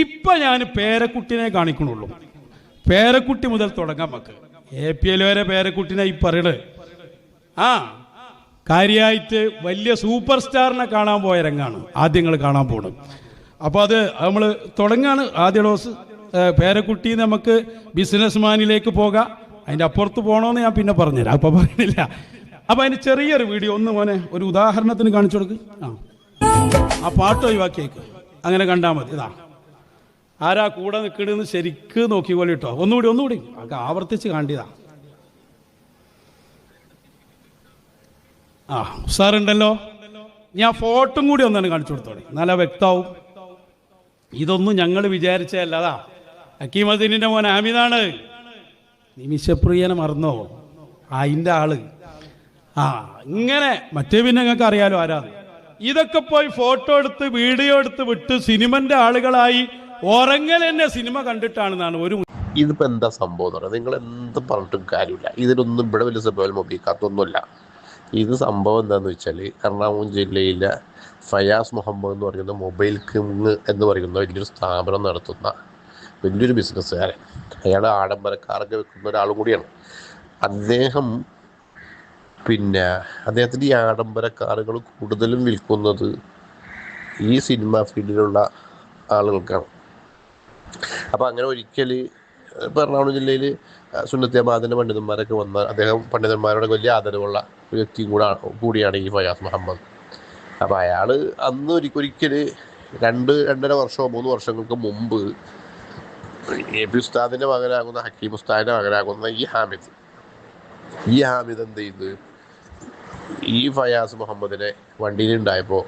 ഇപ്പൊ ഞാൻ പേരക്കുട്ടിനെ കാണിക്കണുള്ളൂ. പേരക്കുട്ടി മുതൽ തുടങ്ങാം നമുക്ക് എ പി എൽ വരെ പേരക്കുട്ടിനെ ഈ പറയണത്. ആ കാര്യമായിട്ട് വലിയ സൂപ്പർ സ്റ്റാറിനെ കാണാൻ പോയ രംഗാണ് ആദ്യം നിങ്ങൾ കാണാൻ പോകണം അപ്പോൾ അത് നമ്മൾ തുടങ്ങാണ് ആദ്യ ഡോസ്. പേരക്കുട്ടി നമുക്ക് ബിസിനസ്മാനിലേക്ക് പോകാം. അതിന്റെ അപ്പുറത്ത് പോകണമെന്ന് ഞാൻ പിന്നെ പറഞ്ഞുതരാം. അപ്പോൾ പറയുന്നില്ല. അപ്പോൾ അതിന് ചെറിയൊരു വീഡിയോ ഒന്ന് മോനെ ഒരു ഉദാഹരണത്തിന് കാണിച്ചു കൊടുക്ക്. ആ ആ പാട്ട് ഒഴിവാക്കിയേക്ക്. അങ്ങനെ കണ്ടാൽ മതി. ഇതാ. ആരാ കൂടെ നിൽക്കണെന്ന് ശരിക്ക് നോക്കിക്കോളി കേട്ടോ ഒന്നുകൂടി ഒന്നുകൂടി. ഒക്കെ ആവർത്തിച്ച് കാണ്ടിയതാ ആ ഉസാറുണ്ടല്ലോ? ഞാൻ ഫോട്ടോയും കൂടി ഒന്നാണ് കാണിച്ചു കൊടുത്തോളി. നല്ല വ്യക്തമാവും ഇതൊന്നും ഞങ്ങൾ വിചാരിച്ചതല്ലതാ. ഹക്കീമദീനിന്റെ മോൻ ആമിതാണ് നിമിഷപ്രിയനെ മറന്നോ? അതിന്റെ ആൾ. ആ ഇങ്ങനെ മറ്റേ പിന്നെ നിങ്ങൾക്ക് അറിയാലോ ആരാ ഇതൊക്കെ പോയി ഫോട്ടോ എടുത്ത് വീഡിയോ എടുത്ത് വിട്ട് സിനിമന്റെ ആളുകളായി ഉറങ്ങൽ എന്നെ സിനിമ കണ്ടിട്ടാണെന്നാണ് ഒരു ഇതിപ്പോൾ എന്താ സംഭവം നിങ്ങൾ എന്ത് പറഞ്ഞിട്ടും കാര്യമില്ല. ഇതിലൊന്നും ഇവിടെ വലിയ സംഭവം ഉപയോഗിക്കാത്തൊന്നുമില്ല ഇത് സംഭവം എന്താണെന്ന് വെച്ചാൽ എറണാകുളം ജില്ലയിലെ ഫയാസ് മുഹമ്മദ് എന്ന് പറയുന്ന മൊബൈൽ കിങ് എന്ന് പറയുന്ന വലിയൊരു സ്ഥാപനം നടത്തുന്ന വലിയൊരു ബിസിനസ്സുകാരൻ. അയാൾ ആഡംബരക്കാരൊക്കെ വെക്കുന്ന ഒരാളും കൂടിയാണ്. അദ്ദേഹം പിന്നെ അദ്ദേഹത്തിന്റെ ഈ ആഡംബരക്കാറുകൾ കൂടുതലും വിൽക്കുന്നത് ഈ സിനിമ ഫീൽഡിലുള്ള ആളുകൾക്കാണ്. അപ്പോൾ അങ്ങനെ ഒരിക്കൽ എറണാകുളം ജില്ലയിൽ സുന്നത്യമാദിന്റെ പണ്ഡിതന്മാരൊക്കെ വന്ന അദ്ദേഹം പണ്ഡിതന്മാരുടെ വലിയ ആദരവുള്ള ഒരു വ്യക്തിയും കൂടെ കൂടിയാണ് ഈ ഫയാസ് മുഹമ്മദ്. അപ്പോൾ അയാൾ അന്ന് ഒരിക്കൽ രണ്ട് രണ്ടര വർഷമോ മൂന്ന് വർഷങ്ങൾക്ക് മുമ്പ് എ പി ഉസ്താദിന്റെ മകനാകുന്ന ഹക്കീം ഉസ്താദിന്റെ മകനാകുന്ന ഈ ഹാമിദ് ഈ ഹാമിദ് എന്ത് ചെയ്ത് ഈ ഫയാസ് മുഹമ്മദിനെ വണ്ടിയിലുണ്ടായപ്പോൾ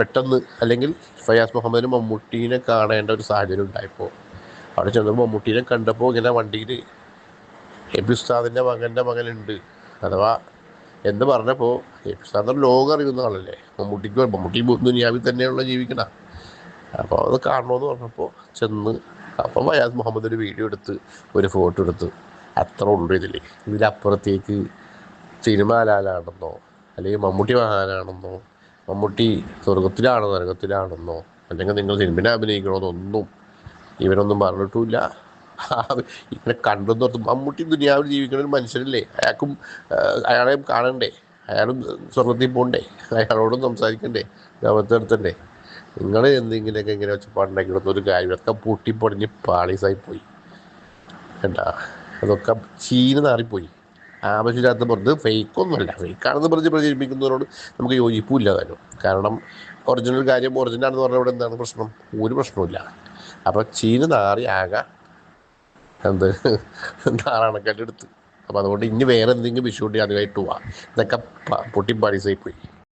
പെട്ടെന്ന് അല്ലെങ്കിൽ ഫയാസ് മുഹമ്മദിന് മമ്മൂട്ടീനെ കാണേണ്ട ഒരു സാഹചര്യം ഉണ്ടായപ്പോൾ അവിടെ ചെന്നപ്പോൾ മമ്മൂട്ടീനെ കണ്ടപ്പോൾ ഇങ്ങനെ വണ്ടിയിൽ എബി ഉസ്താദിന്റെ മകന്റെ മകനുണ്ട്. അഥവാ എന്ന് പറഞ്ഞപ്പോൾ എബി ഉസ്താദ് ലോകം അറിയുന്ന ആളല്ലേ. മമ്മൂട്ടിക്ക് മമ്മൂട്ടി ദുനിയാവിൽ തന്നെയുള്ള ജീവിക്കണ. അപ്പോൾ അത് കാണണമെന്ന് പറഞ്ഞപ്പോൾ ചെന്ന് അപ്പം ഫയാസ് മുഹമ്മദ് ഒരു വീഡിയോ എടുത്ത് ഒരു ഫോട്ടോ എടുത്ത്. അത്ര ഉള്ളൂ ഇതിൽ ഇതിലപ്പുറത്തേക്ക് സിനിമ ലാലാണെന്നോ അല്ലെങ്കിൽ മമ്മൂട്ടി മഹാനാണെന്നോ മമ്മൂട്ടി സ്വർഗത്തിലാണോ നരകത്തിലാണെന്നോ അല്ലെങ്കിൽ നിങ്ങൾ സിനിമ അഭിനയിക്കണമെന്നൊന്നും ഇവനൊന്നും പറഞ്ഞിട്ടുമില്ല. ഇങ്ങനെ കണ്ടെന്ന് ഓർത്ത് മമ്മൂട്ടി ദുനിയാവിൽ ജീവിക്കുന്ന ഒരു മനുഷ്യനല്ലേ? അയാൾക്കും ആ, അയാളെയും കാണണ്ടേ? അയാളും സ്വർഗത്തിൽ പോകണ്ടേ അയാളോടും സംസാരിക്കണ്ടേ? ഗവത്തെടുത്തണ്ടേ നിങ്ങൾ എന്തെങ്കിലുമൊക്കെ ഇങ്ങനെ വെച്ച് പണ്ടെങ്കിലൊന്നും ഒരു കാര്യം ഒക്കെ പൊട്ടിപ്പൊടിഞ്ഞ് പാളീസായി പോയി. എന്താ അതൊക്കെ ചീന് നാറിപ്പോയി. ആവശ്യമില്ലാത്ത പുറത്ത് ഫേക്കൊന്നുമല്ല. ഫേക്കാണെന്ന് പറഞ്ഞ് പ്രചരിപ്പിക്കുന്നതിനോട് നമുക്ക് യോജിപ്പില്ല തന്നെ കാരണം ഒറിജിനൽ കാര്യം ഒറിജിനൽ ആണെന്ന് പറഞ്ഞാൽ ഇവിടെ എന്താണ് പ്രശ്നം? ഒരു പ്രശ്നവുമില്ല. അപ്പോൾ ചീന നാറി ആകെ എന്ത്? നാറാണക്കെട്ട് എടുത്ത്. അപ്പോൾ അതുകൊണ്ട് ഇനി വേറെ എന്തെങ്കിലും വിഷുണ്ടി അതുമായിട്ട് പോവാം. ഇതൊക്കെ പൊട്ടിപ്പാടി പൊട്ടിപ്പാടിസായി പോയി.